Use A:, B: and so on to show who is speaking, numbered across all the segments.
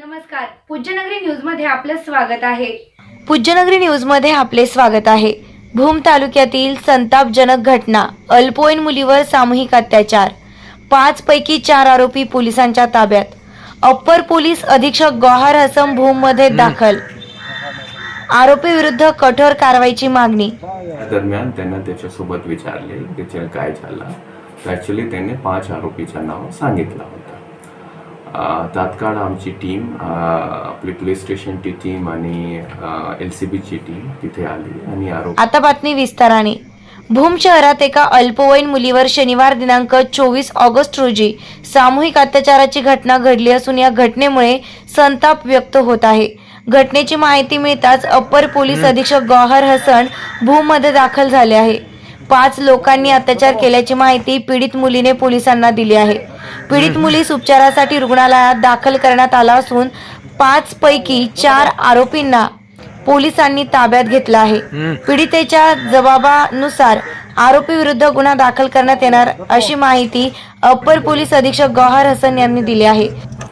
A: नमस्कार. पूज्यनगरी न्यूजमध्ये आपलं स्वागत आहे.
B: पूज्यनगरी न्यूजमध्ये आपले स्वागत आहे. भूम तालुक्यातील संतापजनक घटना अल्पवयीन मुलीवर सामूहिक अत्याचार पाच पैकी चार आरोपी पोलिसांच्या ताब्यात. अप्पर पोलीस अधीक्षक गौहर हसम भूममध्ये दाखल. आरोपी विरुद्ध कठोर कारवाईची मागणी.
C: दरम्यान त्यांना त्याच्यासोबत विचारले त्याच्या काय झालं. तर ॲक्च्युली त्यांनी पाच आरोपीचं नाव सांगितलं. तात्काळ आमची टीम आपली पोलीस स्टेशनची टीम आणि एल सी बीची टीम तिथे आली आणि आरोप
B: आता बातमी विस्ताराने. भूम शहरात एका अल्पवयीन मुलीवर शनिवार दिनांक चोवीस ऑगस्ट रोजी सामूहिक अत्याचाराची घटना घडली असून या घटनेमुळे संताप व्यक्त होत आहे. घटनेची माहिती मिळताच अप्पर पोलीस अधीक्षक गौहर हसन भूममध्ये दाखल झाले आहे. पाच लोकांनी अत्याचार केल्याची माहिती पीडित मुलीने पोलिसांना दिली आहे. पीडित मुलीस उपचारासाठी रुग्णालयात दाखल करण्यात आला असून पाच पैकी चार आरोपींना पोलिसांनी ताब्यात घेतला आहे. पीडितेच्या जबाबानुसार आरोपी विरुद्ध गुन्हा दाखल करण्यात येणार अशी माहिती अप्पर पोलीस अधीक्षक गौहर हसन यांनी दिली आहे.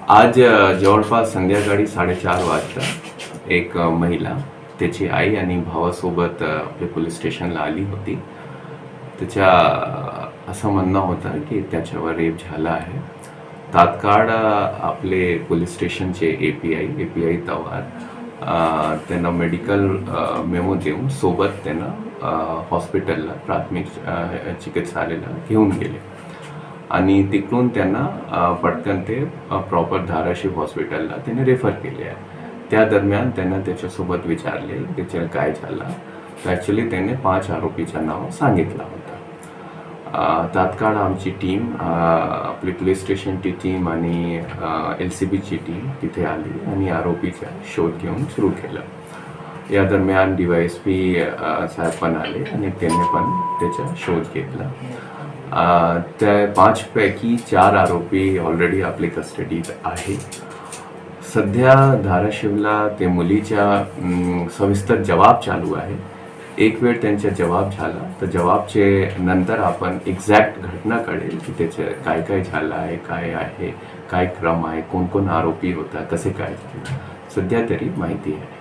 C: आज जवळपास संध्याकाळी साडेचार वाजता एक महिला त्याची आई आणि भावासोबत आपल्या पोलीस स्टेशनला आली होती. त्याच्या असं म्हणणं होतं की त्याच्यावर रेप झाला आहे. तात्काळ आपले पोलीस स्टेशनचे A P I A P I तवार त्यांना मेडिकल मेमो देऊन सोबत त्यांना हॉस्पिटलला प्राथमिक चिकित्सालयाला घेऊन गेले. आणि तिकडून त्यांना पटकन ते प्रॉपर धाराशिव हॉस्पिटलला त्याने रेफर केले आहे. त्या दरम्यान त्यांना त्याच्यासोबत विचारले त्याच्या काय झाला? तर ॲक्च्युली त्याने पाच आरोपीचं नाव सांगितलं होतं. तात्काळ आमची टीम आपली पोलीस स्टेशनची टीम आणि एल सी बीची टीम तिथे आली आणि आरोपीचा शोध घेऊन सुरू केलं. या दरम्यान डी वाय एस पी साहेब पण आले आणि त्यांनी पण त्याचा शोध घेतला. त्या पाचपैकी चार आरोपी ऑलरेडी आपली कस्टडीत आहे. सध्या धाराशिवला ते मुलीच्या सविस्तर जबाब चालू आहे. एक वेळ त्यांचा जवाब झाला. तर जबाबचे नंतर आपण एक्झॅक्ट घटना कळेल की त्याचे काय काय झालं आहे काय आहे काय क्रम आहे कोण कोण आरोपी होता कसे काय झालं. सध्या तरी माहिती आहे.